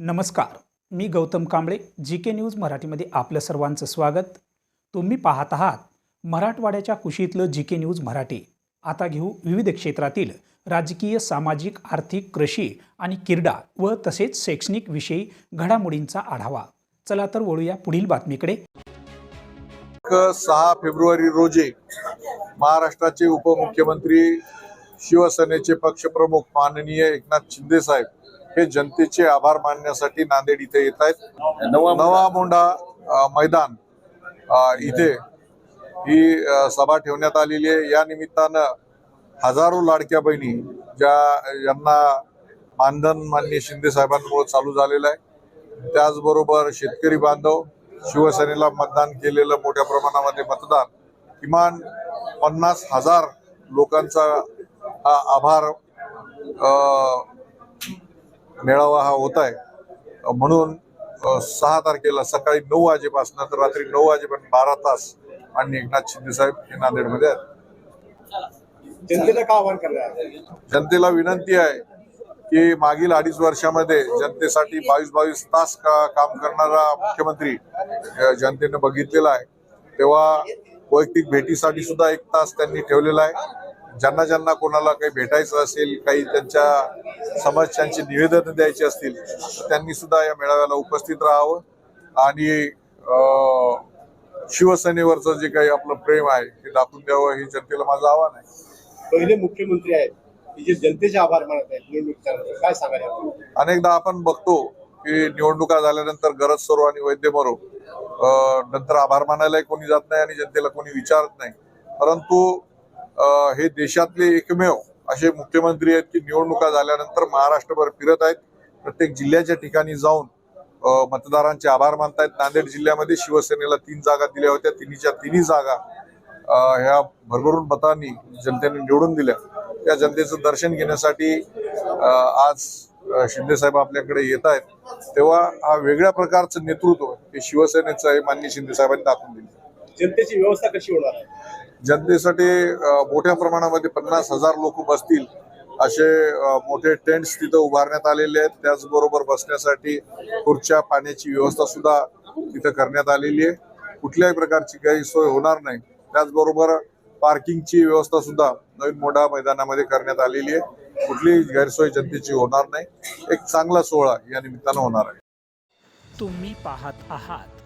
नमस्कार. मी Gautam Kamble G K news मराठीमध्ये आपलं सर्वांचं स्वागत. तुम्ही पाहत आहात मराठवाड्याच्या कुशीतलं जी के न्यूज मराठी. आता घेऊ विविध क्षेत्रातील राजकीय सामाजिक आर्थिक कृषी आणि क्रीडा व तसेच शैक्षणिक विषयी घडामोडींचा आढावा. चला तर वळूया पुढील बातमीकडे. सहा फेब्रुवारी रोजी महाराष्ट्राचे उपमुख्यमंत्री शिवसेनेचे पक्षप्रमुख माननीय एकनाथ शिंदे साहेब हे जनतेचे आभार मानण्यासाठी नांदेड इथे येत आहेत. नवा मोंढा मैदान इथे ही सभा ठेवण्यात आलेली आहे. या निमित्तानं हजारो लाडक्या बहिणी ज्या यांना मानधन माननीय शिंदे साहेबांमुळे चालू झालेलं आहे. त्याचबरोबर शेतकरी बांधव शिवसेनेला मतदान केलेलं मोठ्या प्रमाणामध्ये मतदान. किमान पन्नास हजार लोकांचा हा आभार मेळावा हा होत आहे. म्हणून सहा तारखेला सकाळी नऊ वाजेपासून तर रात्री नऊ वाजेपर्यंत बारा तास आणि एकनाथ शिंदे साहेब हे नांदेडमध्ये आहेत. जनतेला का आवाहन करणार जनतेला विनंती आहे की मागील अडीच वर्षामध्ये जनतेसाठी बावीस बावीस तास का काम करणारा मुख्यमंत्री जनतेनं बघितलेला आहे. तेव्हा वैयक्तिक भेटीसाठी सुद्धा एक तास त्यांनी ठेवलेला आहे. ज्यांना ज्यांना कोणाला काही भेटायचं असेल काही त्यांच्या समस्यांची निवेदन द्यायची असतील त्यांनी सुद्धा या मेळाव्याला उपस्थित राहावं. आणि शिवसेनेवरचं जे काही आपलं प्रेम आहे ते दाखवून द्यावं हे जनतेला माझं आव्हान आहे. पहिले मुख्यमंत्री आहेत जे जनतेचे आभार मानत आहेत निवडणुकीच्या नंतर. काय सांगायला अनेकदा आपण बघतो की निवडणुका झाल्यानंतर गरज सरो आणि वैद्य मरो नंतर आभार मानायलाही कोणी जात नाही आणि जनतेला कोणी विचारत नाही. परंतु हे देशातले एकमेव असे मुख्यमंत्री आहेत की निवडणुका झाल्यानंतर महाराष्ट्रभर फिरत आहेत. प्रत्येक जिल्ह्याच्या ठिकाणी जाऊन मतदारांचे आभार मानतायत. नांदेड जिल्ह्यामध्ये शिवसेनेला तीन जागा दिल्या होत्या. तिन्हीच्या तिन्ही जागा ह्या भरभरून मतांनी जनतेने निवडून दिल्या. त्या जनतेचं दर्शन घेण्यासाठी आज शिंदेसाहेब शिंदे साहेब आपल्याकडे येत आहेत. तेव्हा हा वेगळ्या प्रकारचं नेतृत्व हे शिवसेनेचं आहे माननीय शिंदे साहेबांनी दाखवून दिलं. जनतेची व्यवस्था कशी होणार आहे? जनतेसाठी मोठ्या प्रमाणामध्ये पन्नास हजार लोक बसतील असे मोठे टेंट्स तिथं उभारण्यात आलेले आहेत. त्याचबरोबर बसण्यासाठी खुर्च्या पाण्याची व्यवस्था सुद्धा तिथं करण्यात आलेली आहे. कुठल्याही प्रकारची गैरसोय होणार नाही. त्याचबरोबर पार्किंगची व्यवस्था सुद्धा नवीन मोठा मैदानामध्ये करण्यात आलेली आहे. कुठलीही गैरसोय जनतेची होणार नाही. एक चांगला सोहळा या निमित्तानं होणार आहे. तुम्ही पाहत आहात